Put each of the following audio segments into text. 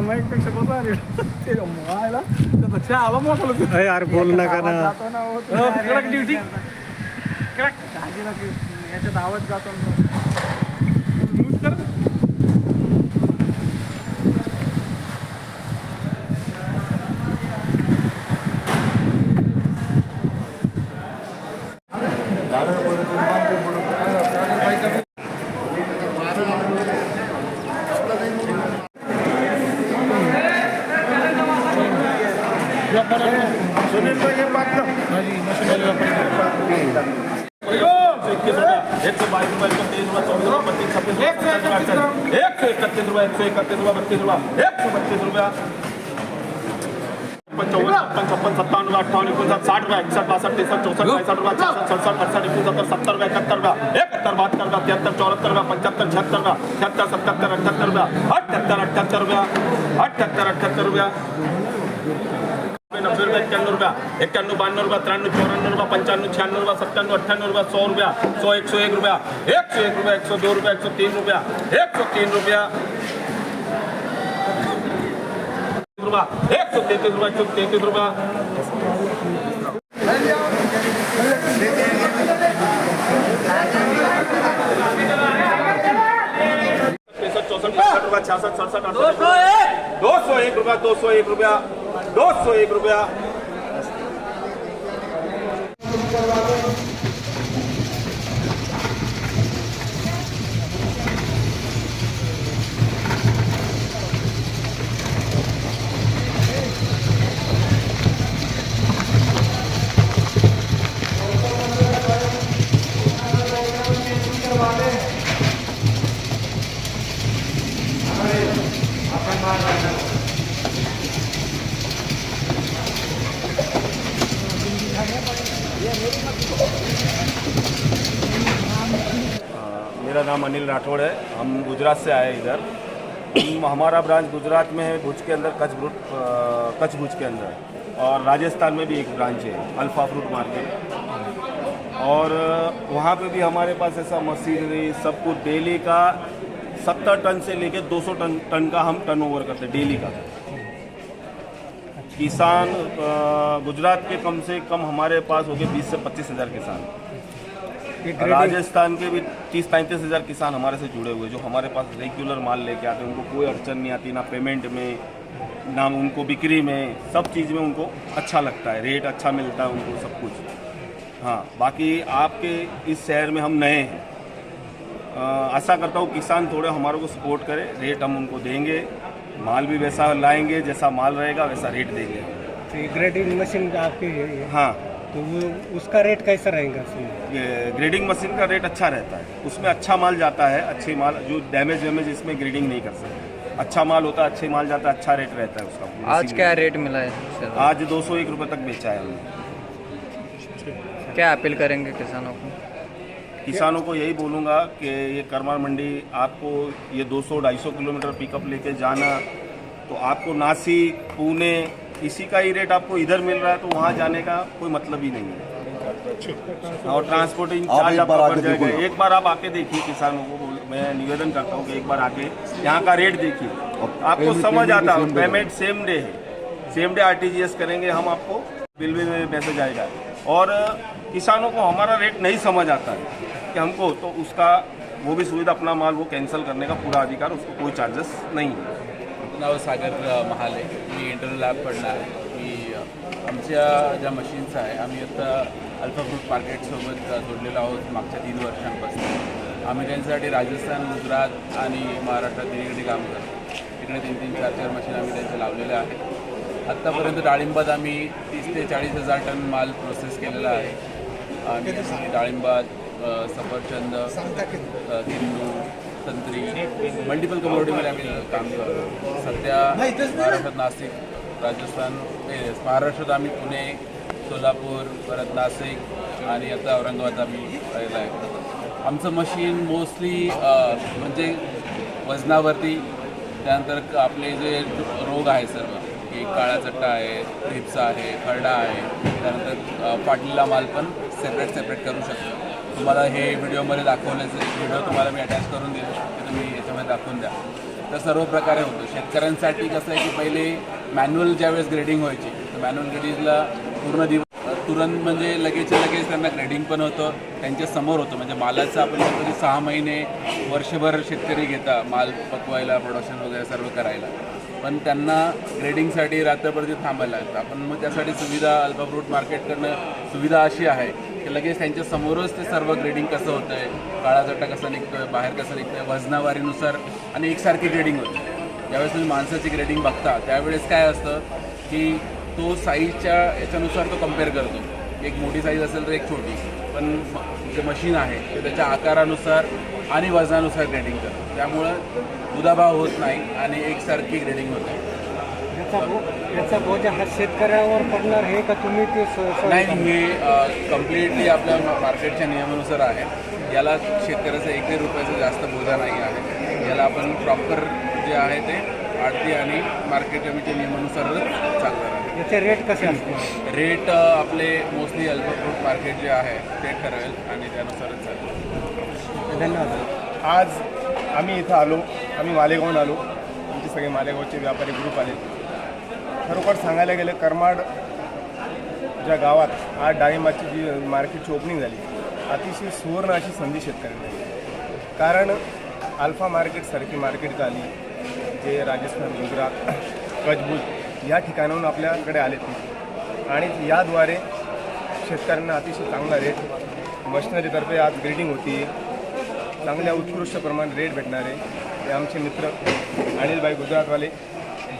नाईकपेक्षा बसा ते मायला त्याचा चहाला मोकळं अरे यार बोल नका ना. जातो ना हो, कडक ड्युटी कडक. याच्यात आवाज जातो ना. हे एक सौ रुपये रुपये रुपये रुपये रुपये इकतीस रुपये एक सौ इकतीस रुपये बत्तीस रुपये एक सौ बत्तीस रुपया छप्पन छप्पन अठ्ठावन्न एकोणसाठ साठ रुपये एकसठ बासष्ट त्रेसष्ट चौसष्ट पैंसठ रुपये छासष्ट सड़सठ अड़सठ एकोणसत्तर सत्तर रुपये इकहत्तर रुपये इकहत्तर रुपये तिहत्तर चौहत्तर रुपये पंचहत्तर छिहत्तर रुपये छिहत्तर सत्तर रुपये अठहत्तर अठहत्तर रुपये अठहत्तर अठहत्तर रुपये नब्बे रुपये एक्क्याण्णव रुपया एक्क्याण्णव बाण्णव रुपया त्र्याण्णव चौऱ्याण्णव रुपया पंच्याण्णव शहाण्णव रुपया सत्त्याण्णव अठ्ठ्याण्णव रुपया सौ रुपया सौ एक सौ एक रुपया एक सौ एक रुपया एक सौ दो रुपया एक सौ तीन रुपया एक सौ तीन रुपया रुपया एक सौ तैंतीस रुपया एक सौ तैंतीस रुपया तिरसठ चौसठ पैंसठ रुपया छियासठ सड़सठ दो सौ एक रुपया दो सौ एक रुपया दो सौ एक मेरा नाम अनिल राठौड़ है। हम गुजरात से आए इधर। हम- हमारा ब्रांच गुजरात में है, भुज के अंदर, कच्छ भुज कच्छ भुज के अंदर। और राजस्थान में भी एक ब्रांच है, अल्फ़ा फ्रूट मार्केट। और, वहाँ पे भी हमारे पास ऐसा मशीनरी, सब कुछ, डेली का सत्तर टन से लेके 200 टन टन का हम टर्न ओवर करते हैं, डेली का। किसान गुजरात के कम से कम हमारे पास हो गए बीस से पच्चीस हज़ार किसान। राजस्थान के भी तीस पैंतीस हज़ार किसान हमारे से जुड़े हुए जो हमारे पास रेगुलर माल लेके आते हैं उनको कोई अड़चन नहीं आती ना पेमेंट में ना उनको बिक्री में सब चीज़ में उनको अच्छा लगता है रेट अच्छा मिलता है उनको सब कुछ। हाँ बाकी आपके इस शहर में हम नए हैं। आशा करता हूँ किसान थोड़े हमारे को सपोर्ट करें रेट हम उनको देंगे माल भी वैसा लाएँगे जैसा माल रहेगा वैसा रेट देंगे। ग्रेडिंग मशीन आपकी हाँ। तो वो उसका रेट कैसा रहेगा उसमें ये ग्रेडिंग मशीन का रेट अच्छा रहता है। उसमें अच्छा माल जाता है अच्छे माल जो डैमेज वैमेज इसमें ग्रेडिंग नहीं कर सकते। अच्छा माल होता है अच्छे माल जाता है अच्छा रेट रहता है उसका। आज क्या रेट मिला है सर? आज दो सौ एक रुपये तक बेचा है हमने। क्या अपील करेंगे किसानों को? किसानों को यही बोलूँगा कि ये करमार मंडी आपको ये 200-250 किलोमीटर पिकअप लेके जाना तो आपको नासिक पुणे इसी का ही रेट आपको इधर मिल रहा है तो वहाँ जाने का कोई मतलब ही नहीं है। और ट्रांसपोर्टिंग चार्ज आपका बढ़ जाएगा। एक बार आप आके देखिए किसानों को मैं निवेदन करता हूँ कि एक बार आके यहाँ का रेट देखिए। आपको समझ आता है पेमेंट सेम डे है। सेम डे आरटीजीएस करेंगे हम आपको बिल भी में मैसेज आएगा और किसानों को हमारा रेट नहीं समझ आता है कि हमको तो उसका वो भी सुविधा अपना माल वो कैंसिल करने का पूरा अधिकार उसको कोई चार्जेस नहीं है। नाव सागर महाले. मी इंटरनल लॅब पडणार आहे मी आमच्या ज्या मशीन्स आहे आम्ही आता अल्फा फ्रूट मार्केटसोबत जोडलेलो आहोत मागच्या तीन वर्षांपासून. आम्ही त्यांच्यासाठी राजस्थान गुजरात आणि महाराष्ट्रात तिन्हीकडे काम करतो. तिकडे तीन तीन चार चार मशीन आम्ही त्यांच्या लावलेल्या आहेत. आत्तापर्यंत डाळिंबात आम्ही तीस ते चाळीस हजार टन माल प्रोसेस केलेला आहे. आणि डाळिंबात सफरचंद अ, संत्री मल्टिपल कमोडिटीमध्ये आम्ही काम करतो सध्या महाराष्ट्रात नाशिक राजस्थान महाराष्ट्रात आम्ही पुणे सोलापूर परत नाशिक आणि आता औरंगाबाद आम्ही राहिला आहे. आमचं मशीन मोस्टली म्हणजे वजनावरती त्यानंतर आपले जे रोग आहे सर्व की काळा चट्टा आहे ट्रिप्स आहे खरडा आहे त्यानंतर अ, फाटलेला माल पण सेपरेट सेपरेट करू शकतो. तुम्हाला हे व्हिडिओमध्ये दाखवण्याचे व्हिडिओ तुम्हाला मी अटॅच करून देईल ते तुम्ही याच्यामध्ये दाखवून द्या. तर सर्व प्रकारे होतं. शेतकऱ्यांसाठी कसं आहे की पहिले मॅन्युअल ज्यावेळेस ग्रेडिंग व्हायची तर मॅन्युअल ग्रेडिंगला पूर्ण दिवस तुरंत म्हणजे लगेचच्या लगेच त्यांना ग्रेडिंग पण होतं त्यांच्यासमोर होतं. म्हणजे मालाचं आपण म्हणतो सहा महिने वर्षभर शेतकरी घेता माल पकवायला प्रोडक्शन वगैरे सर्व करायला. पण त्यांना ग्रेडिंगसाठी रात्रभर ते थांबायला लागतं. आपण मग त्यासाठी सुविधा अल्फा मार्केटकडनं सुविधा अशी आहे की लगेच त्यांच्या समोरच ते सर्व ग्रेडिंग कसं होतं आहे काळा चट्टा कसा निघतोय बाहेर कसं निघतोय वजनावारीनुसार आणि एकसारखी ग्रेडिंग होते. ज्यावेळेस तुम्ही माणसाची ग्रेडिंग बघता त्यावेळेस काय असतं की तो साईजच्या याच्यानुसार तो कंपेअर करतो. एक मोठी साईज असेल तर एक छोटी पण म- जे मशीन आहे ते त्याच्या आकारानुसार आणि वजनानुसार ग्रेडिंग करतो. त्यामुळं दुधाभाव होत नाही आणि एकसारखी ग्रेडिंग होते. याचा बोजा हा शेतकऱ्यावर पडणार आहे का तुम्ही ते नाही हे कम्प्लिटली आपल्या मार्केटच्या नियमानुसार आहे. याला शेतकऱ्याचा एकही रुपयाचा जास्त बोजा नाही आहे. याला आपण प्रॉपर जे आहे ते आडती आणि मार्केट कमिटीच्या नियमानुसारच चालणार आहे. याचे रेट कसे असतील? रेट आपले मोस्टली अल्फा फ्रूट मार्केट जे आहे ते ठरवेल आणि त्यानुसारच चालेल. धन्यवाद. आज आम्ही इथं आलो आम्ही मालेगावहून आलो. आमचे सगळे मालेगावचे व्यापारी ग्रुप आले. खरोखर सांगायला गेलं करमाड ज्या गावात आज डाळिंबाची जी मार्केटची ओपनिंग झाली अतिशय सुवर्ण अशी संधी शेतकऱ्यांना कारण अल्फा मार्केटसारखी मार्केट आली जे राजस्थान गुजरात कचबुज या ठिकाणाहून आपल्याकडे आले आणि याद्वारे शेतकऱ्यांना अतिशय चांगला रेट मशिनरीतर्फे आज ग्रेडिंग होती. चांगल्या उत्कृष्ट प्रमाणे रेट भेटणारे हे आमचे मित्र अनिलबाई गुजरातवाले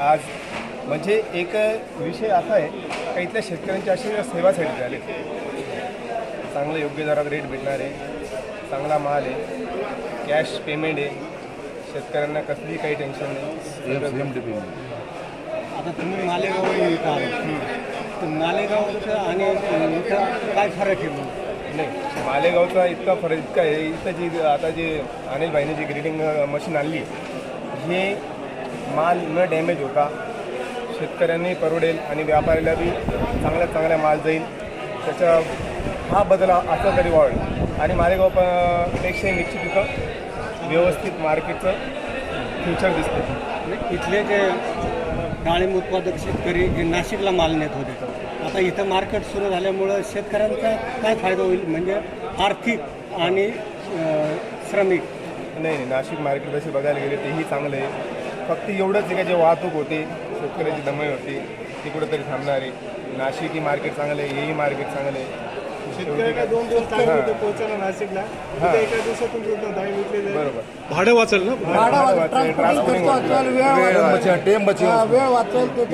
आज म्हणजे एक विषय असा आहे का इथल्या शेतकऱ्यांची अशी सेवासाठी झाले. चांगलं योग्य दरात रेट भेटणारे चांगला माल आहे कॅश पेमेंट आहे शेतकऱ्यांना कसली काही टेन्शन नाही. आता तुम्ही मालेगाव तर मालेगावचं आणि इथं काय फरक आहे मग? नाही मालेगावचा इतका फरक इतका आहे. इथं जी आता जे अनिल भाईने जी ग्रेडिंग मशीन आणली हे माल न डॅमेज होता शेतकऱ्यांनी परवडेल आणि व्यापाऱ्याला बी चांगल्यात चांगला माल जाईल. त्याचा हा बदल असा तरी वाढेल आणि मालेगाव प- पेक्षा निश्चित इथं व्यवस्थित मार्केटचं फ्युचर दिसते म्हणजे इथले जे डाळिंब उत्पादक शेतकरी हे नाशिकला माल नेत होते आता इथं मार्केट सुरू झाल्यामुळं शेतकऱ्यांचा काय फायदा होईल? म्हणजे आर्थिक आणि श्रमिक. नाही नाही नाशिक मार्केट तशी बघायला गेले तेही चांगलं आहे. फक्त एवढंच आहे का जे वाहतूक होते शेतकऱ्याची दमई होती ती कुठेतरी थांबणार. आहे नाशिक ही मार्केट चांगलं आहे हेही मार्केट चांगलं आहे. दोन दिवस टाइम हां. होते पोहोचायला नाशिकला. हां. तिथे एका दिवसातून पूर्ण दहा विकले जाईल बरोबर. भाडं वाचेल ना?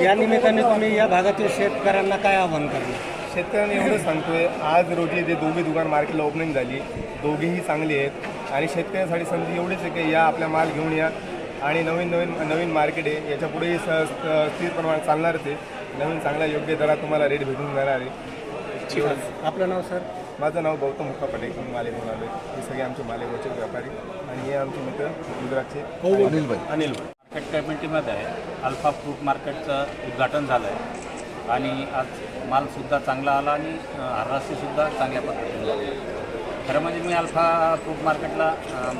या निमित्ताने तुम्ही या भागातील शेतकऱ्यांना काय आव्हान करणार? शेतकऱ्यांनी एवढं सांगतोय आज रोजी जे दोघे दुकान मार्केटला ओपनिंग झाली दोघेही चांगली आहेत. आणि शेतकऱ्यांसाठी संधी एवढीच आहे की या आपला माल घेऊन या. आणि नवीन नवीन नवीन मार्केट आहे. याच्या पुढेही स स- स्थिर प्रमाणात चालणारच आहे. नवीन चांगल्या योग्य दरात तुम्हाला रेट भेटून जाणार आहे. आपलं नाव सर माझं नाव गौतम मुक्का पटेल. मी मालेगावून आलो हे सगळे आमचे मालेगावचे व्यापारी आणि हे आमचे मित्र गुजरातचे अनिल भाई अनिल भाई मार्केट कमिटीमध्ये अल्फा फ्रूट मार्केटचं उद्घाटन झालं आहे. आणि आज मालसुद्धा चांगला आला आणि आराशीसुद्धा चांगल्या पद्धतीने झाली खरं म्हणजे मी अल्फा फ्रूट मार्केटला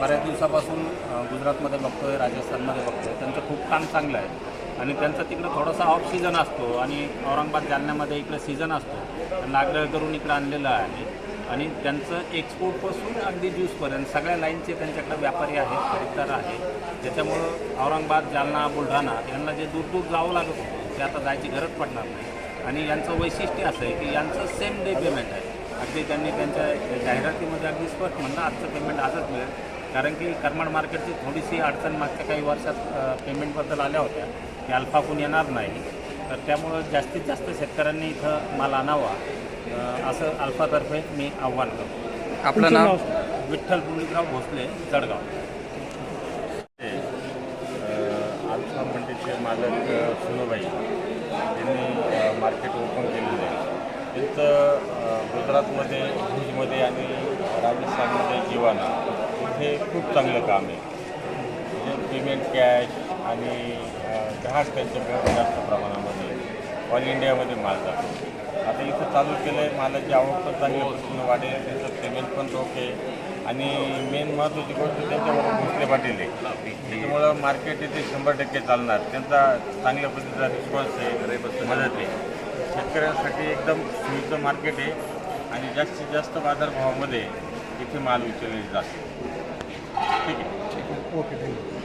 बऱ्याच दिवसापासून गुजरातमध्ये बघतो आहे राजस्थानमध्ये बघतो आहे त्यांचं खूप काम चांगलं आहे. आणि त्यांचा तिकडं थोडासा ऑफ सीझन असतो आणि औरंगाबाद जालन्यामध्ये इकडं सीझन असतो. त्यांना आग्रह करून इकडं आणलेलं आहे. आणि त्यांचं एक्सपोर्टपासून अगदी ज्यूसपर्यंत सगळ्या लाईनचे त्यांच्याकडे व्यापारी आहेत खरेदीदार आहेत. त्याच्यामुळं औरंगाबाद जालना बुलढाणा यांना जे दूर दूर जावं लागत होतं ते आता जायची गरज पडणार नाही. आणि यांचं वैशिष्ट्य असं आहे की यांचं सेम डे पेमेंट आहे. अगदी त्यांनी त्यांच्या जाहिरातीमध्ये अगदी स्पष्ट म्हणलं आजचं पेमेंट आजच मिळेल. कारण की करमाड मार्केटची थोडीशी अडचण मागच्या काही वर्षात पेमेंटबद्दल आल्या होत्या. की अल्फाकून येणार नाही. तर त्यामुळं जास्तीत जास्त शेतकऱ्यांनी इथं माल आणावा असं अल्फातर्फे मी आव्हान करतो. आपलं नाव? विठ्ठल पुंडलिकराव भोसले जळगाव. आल्फा मंडीचे मालक सुनोबाई. यांनी मार्केट ओपन केलेलं आहे. अ, गुजरातमध्ये भुजमध्ये आणि राजस्थानमध्ये जीवाना तिथे खूप चांगलं काम आहे. म्हणजे पेमेंट कॅश आणि ग्राहक जहाज त्यांच्याकडे जास्त प्रमाणामध्ये ऑल इंडियामध्ये माल जातो. आता इथं चालू केलं आहे मालाची आवक पण चांगल्या पद्धतीनं वाढेल त्यांचं पेमेंट पण ओके आणि मेन महत्त्वाची गोष्ट त्यांच्याबरोबर भोसले पाटील आहे. त्याच्यामुळं मार्केट इथे शंभर टक्के चालणार. त्यांचा चांगल्या पद्धतीचा रिस्पॉन्स आहे मदत आहे. शेतकऱ्यांसाठी एकदम सुईचं मार्केट आहे. आणि जास्तीत जास्त बाजारभावामध्ये इथे माल विचारले जाते. ठीक आहे? Okay thank you